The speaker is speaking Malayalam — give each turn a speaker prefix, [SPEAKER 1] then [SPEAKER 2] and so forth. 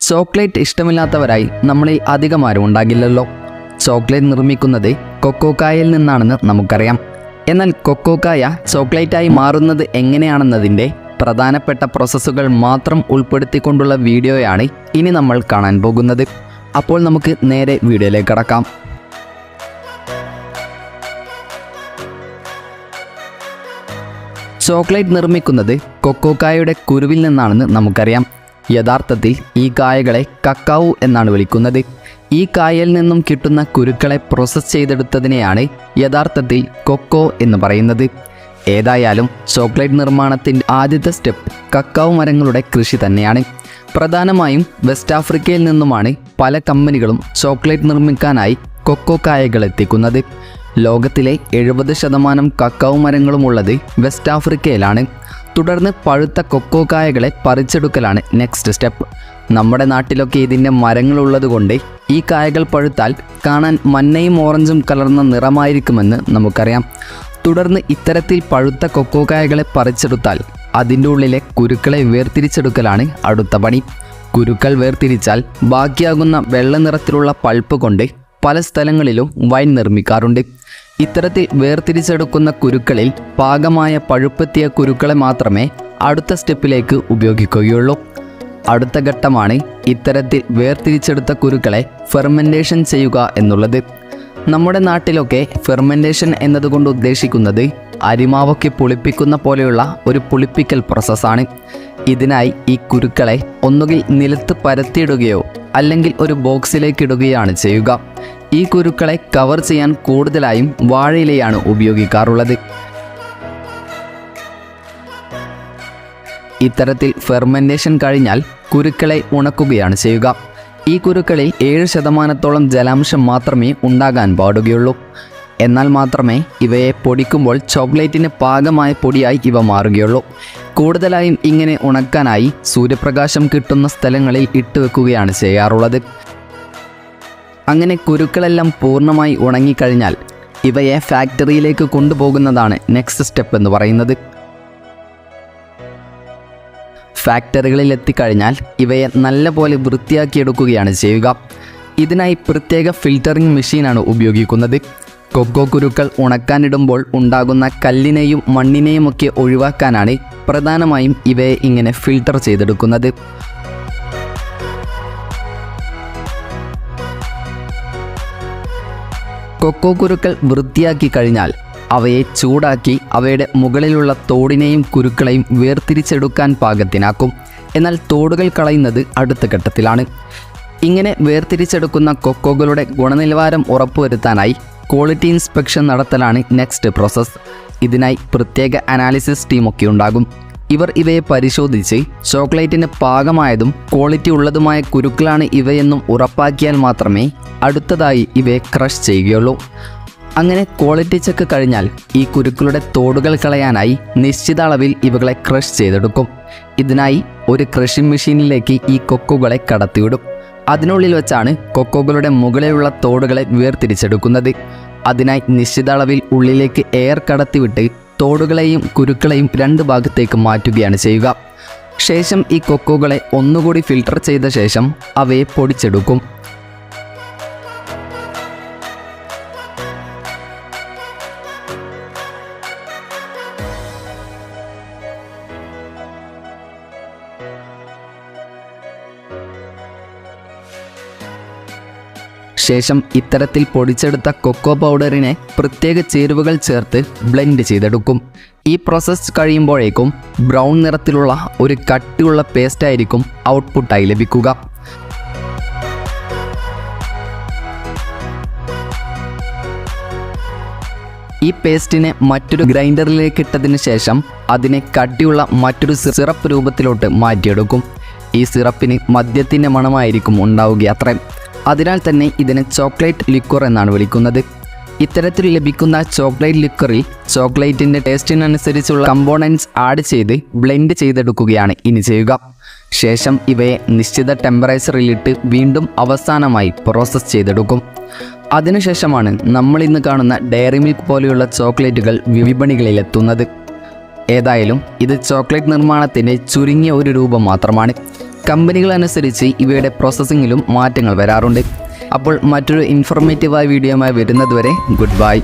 [SPEAKER 1] ചോക്ലേറ്റ് ഇഷ്ടമില്ലാത്തവരായി നമ്മളിൽ അധികം ആരും ഉണ്ടാകില്ലല്ലോ. ചോക്ലേറ്റ് നിർമ്മിക്കുന്നത് കൊക്കോക്കായയിൽ നിന്നാണെന്ന് നമുക്കറിയാം. എന്നാൽ കൊക്കോക്കായ ചോക്ലേറ്റായി മാറുന്നത് എങ്ങനെയാണെന്നതിന്റെ പ്രധാനപ്പെട്ട പ്രോസസ്സുകൾ മാത്രം ഉൾപ്പെടുത്തിക്കൊണ്ടുള്ള വീഡിയോയാണ് ഇനി നമ്മൾ കാണാൻ പോകുന്നത്. അപ്പോൾ നമുക്ക് നേരെ വീഡിയോയിലേക്ക് കടക്കാം. ചോക്ലേറ്റ് നിർമ്മിക്കുന്നത് കൊക്കോക്കായയുടെ കുരുവിൽ നിന്നാണെന്ന് നമുക്കറിയാം. യഥാർത്ഥത്തിൽ ഈ കായകളെ കക്കാവു എന്നാണ് വിളിക്കുന്നത്. ഈ കായയിൽ നിന്നും കിട്ടുന്ന കുരുക്കളെ പ്രോസസ്സ് ചെയ്തെടുത്തതിനെയാണ് യഥാർത്ഥത്തിൽ കൊക്കോ എന്ന് പറയുന്നത്. ഏതായാലും ചോക്ലേറ്റ് നിർമ്മാണത്തിന്റെ ആദ്യത്തെ സ്റ്റെപ്പ് കക്കാവ് മരങ്ങളുടെ കൃഷി തന്നെയാണ്. പ്രധാനമായും വെസ്റ്റ് ആഫ്രിക്കയിൽ നിന്നുമാണ് പല കമ്പനികളും ചോക്ലേറ്റ് നിർമ്മിക്കാനായി കൊക്കോ കായകൾ എത്തിക്കുന്നത്. ലോകത്തിലെ എഴുപത് ശതമാനം കക്കാവ് മരങ്ങളുമുള്ളത് വെസ്റ്റ് ആഫ്രിക്കയിലാണ്. തുടർന്ന് പഴുത്ത കൊക്കോ കായകളെ പറിച്ചെടുക്കലാണ് നെക്സ്റ്റ് സ്റ്റെപ്പ്. നമ്മുടെ നാട്ടിലൊക്കെ ഇതിന്റെ മരങ്ങളുള്ളത് കൊണ്ട് ഈ കായകൾ പഴുത്താൽ കാണാൻ മഞ്ഞയും ഓറഞ്ചും കലർന്ന നിറമായിരിക്കുമെന്ന് നമുക്കറിയാം. തുടർന്ന് ഇത്തരത്തിൽ പഴുത്ത കൊക്കോ കായകളെ പറിച്ചെടുത്താൽ അതിന്റെ ഉള്ളിലെ കുരുക്കളെ വേർതിരിച്ചെടുക്കലാണ് അടുത്ത പണി. കുരുക്കൾ വേർതിരിച്ചാൽ ബാക്കിയാകുന്ന വെള്ള നിറത്തിലുള്ള പൾപ്പ് കൊണ്ട് പല സ്ഥലങ്ങളിലും വൈൻ നിർമ്മിക്കാറുണ്ട്. ഇത്തരത്തിൽ വേർതിരിച്ചെടുക്കുന്ന കുരുക്കളിൽ പാകമായ പഴുപ്പെത്തിയ കുരുക്കളെ മാത്രമേ അടുത്ത സ്റ്റെപ്പിലേക്ക് ഉപയോഗിക്കുകയുള്ളൂ. അടുത്ത ഘട്ടമാണ് ഇത്തരത്തിൽ വേർതിരിച്ചെടുത്ത കുരുക്കളെ ഫെർമെന്റേഷൻ ചെയ്യുക എന്നുള്ളത്. നമ്മുടെ നാട്ടിലൊക്കെ ഫെർമെന്റേഷൻ എന്നതുകൊണ്ട് ഉദ്ദേശിക്കുന്നത് അരിമാവൊക്കെ പുളിപ്പിക്കുന്ന പോലെയുള്ള ഒരു പുളിപ്പിക്കൽ പ്രോസസ്സാണ് ഇതിനായി ഈ കുരുക്കളെ ഒന്നുകിൽ നിലത്ത് പരത്തിയിടുകയോ അല്ലെങ്കിൽ ഒരു ബോക്സിലേക്ക് ഇടുകയാണ് ചെയ്യുക. ഈ കുരുക്കളെ കവർ ചെയ്യാൻ കൂടുതലായും വാഴയിലയാണ് ഉപയോഗിക്കാറുള്ളത്. ഇത്തരത്തിൽ ഫെർമെന്റേഷൻ കഴിഞ്ഞാൽ കുരുക്കളെ ഉണക്കുകയാണ് ചെയ്യുക. ഈ കുരുക്കളിൽ ഏഴ് ശതമാനത്തോളം ജലാംശം മാത്രമേ ഉണ്ടാകാൻ പാടുകയുള്ളൂ. എന്നാൽ മാത്രമേ ഇവയെ പൊടിക്കുമ്പോൾ ചോക്ലേറ്റിന് പാകമായ പൊടിയായി ഇവ മാറുകയുള്ളൂ. കൂടുതലായും ഇങ്ങനെ ഉണക്കാനായി സൂര്യപ്രകാശം കിട്ടുന്ന സ്ഥലങ്ങളിൽ ഇട്ടുവെക്കുകയാണ് ചെയ്യാറുള്ളത്. അങ്ങനെ കുരുക്കളെല്ലാം പൂർണമായി ഉണങ്ങിക്കഴിഞ്ഞാൽ ഇവയെ ഫാക്ടറിയിലേക്ക് കൊണ്ടുപോകുന്നതാണ് നെക്സ്റ്റ് സ്റ്റെപ്പ് എന്ന് പറയുന്നത്. ഫാക്ടറികളിൽ എത്തിക്കഴിഞ്ഞാൽ ഇവയെ നല്ലപോലെ വൃത്തിയാക്കിയെടുക്കുകയാണ് ചെയ്യുക. ഇതിനായി പ്രത്യേക ഫിൽറ്ററിംഗ് മെഷീനാണ് ഉപയോഗിക്കുന്നത്. കൊക്കോ കുരുക്കൾ ഉണക്കാനിടുമ്പോൾ ഉണ്ടാകുന്ന കല്ലിനെയും മണ്ണിനെയുമൊക്കെ ഒഴിവാക്കാനാണ് പ്രധാനമായും ഇവയെ ഇങ്ങനെ ഫിൽട്ടർ ചെയ്തെടുക്കുന്നത്. കൊക്കോ കുരുക്കൾ വൃത്തിയാക്കി കഴിഞ്ഞാൽ അവയെ ചൂടാക്കി അവയുടെ മുകളിലുള്ള തോടിനെയും കുരുക്കളെയും വേർതിരിച്ചെടുക്കാൻ പാകത്തിനാക്കും. എന്നാൽ തോടുകൾ കളയുന്നത് അടുത്ത ഘട്ടത്തിലാണ്. ഇങ്ങനെ വേർതിരിച്ചെടുക്കുന്ന കൊക്കോകളുടെ ഗുണനിലവാരം ഉറപ്പുവരുത്താനായി ക്വാളിറ്റി ഇൻസ്പെക്ഷൻ നടത്തലാണ് നെക്സ്റ്റ് പ്രോസസ്സ്. ഇതിനായി പ്രത്യേക അനാലിസിസ് ടീമൊക്കെ ഉണ്ടാകും. ഇവർ ഇവയെ പരിശോധിച്ച് ചോക്ലേറ്റിന് പാകമായതും ക്വാളിറ്റി ഉള്ളതുമായ കുരുക്കളാണ് ഇവയെന്നും ഉറപ്പാക്കിയാൽ മാത്രമേ അടുത്തതായി ഇവയെ ക്രഷ് ചെയ്യുകയുള്ളൂ. അങ്ങനെ ക്വാളിറ്റി ചെക്ക് കഴിഞ്ഞാൽ ഈ കുരുക്കളുടെ തോടുകൾ കളയാനായി നിശ്ചിത അളവിൽ ഇവകളെ ക്രഷ് ചെയ്തെടുക്കും. ഇതിനായി ഒരു ക്രഷിംഗ് മെഷീനിലേക്ക് ഈ കൊക്കുകളെ കടത്തിവിടും. അതിനുള്ളിൽ വെച്ചാണ് കൊക്കോകളുടെ മുകളിലുള്ള തോടുകളെ വേർതിരിച്ചെടുക്കുന്നത്. അതിനായി നിശ്ചിത അളവിൽ ഉള്ളിലേക്ക് എയർ കടത്തിവിട്ട് തോടുകളെയും കുരുക്കളെയും രണ്ട് ഭാഗത്തേക്ക് മാറ്റുകയാണ് ചെയ്യുക. ശേഷം ഈ കൊക്കോകളെ ഒന്നുകൂടി ഫിൽട്ടർ ചെയ്ത ശേഷം അവയെ പൊടിച്ചെടുക്കും. ശേഷം ഇത്തരത്തിൽ പൊടിച്ചെടുത്ത കൊക്കോ പൗഡറിനെ പ്രത്യേക ചേരുവകൾ ചേർത്ത് ബ്ലെൻഡ് ചെയ്തെടുക്കും. ഈ പ്രോസസ്സ് കഴിയുമ്പോഴേക്കും ബ്രൗൺ നിറത്തിലുള്ള ഒരു കട്ടിയുള്ള പേസ്റ്റായിരിക്കും ഔട്ട്പുട്ടായി ലഭിക്കുക. ഈ പേസ്റ്റിനെ മറ്റൊരു ഗ്രൈൻഡറിലേക്ക് ഇട്ടതിന് ശേഷം അതിനെ കട്ടിയുള്ള മറ്റൊരു സിറപ്പ് രൂപത്തിലോട്ട് മാറ്റിയെടുക്കും. ഈ സിറപ്പിന് മദ്യത്തിന്റെ മണമായിരിക്കും ഉണ്ടാവുക അത്രയും അതിനാൽ തന്നെ ഇതിനെ ചോക്ലേറ്റ് ലിക്വർ എന്നാണ് വിളിക്കുന്നത്. ഇത്തരത്തിൽ ലഭിക്കുന്ന ചോക്ലേറ്റ് ലിക്വറിൽ ചോക്ലേറ്റിന്റെ ടേസ്റ്റിനനുസരിച്ചുള്ള കമ്പോണൻസ് ആഡ് ചെയ്ത് ബ്ലെൻഡ് ചെയ്തെടുക്കുകയാണ് ഇനി ചെയ്യുക. ശേഷം ഇവയെ നിശ്ചിത ടെമ്പറേച്ചറിലിട്ട് വീണ്ടും അവസാനമായി പ്രോസസ്സ് ചെയ്തെടുക്കും. അതിനുശേഷമാണ് നമ്മൾ ഇന്ന് കാണുന്ന ഡയറി മിൽക്ക് പോലെയുള്ള ചോക്ലേറ്റുകൾ വിപണികളിൽ എത്തുന്നത് ഏതായാലും ഇത് ചോക്ലേറ്റ് നിർമ്മാണത്തിന്റെ ചുരുങ്ങിയ ഒരു രൂപം മാത്രമാണ്. കമ്പനികൾ അനുസരിച്ച് ഇവയുടെ പ്രോസസ്സിങ്ങിലും മാറ്റങ്ങൾ വരാറുണ്ട്. അപ്പോൾ മറ്റൊരു ഇൻഫോർമേറ്റീവായ വീഡിയോയുമായി വരുന്നതുവരെ ഗുഡ് ബൈ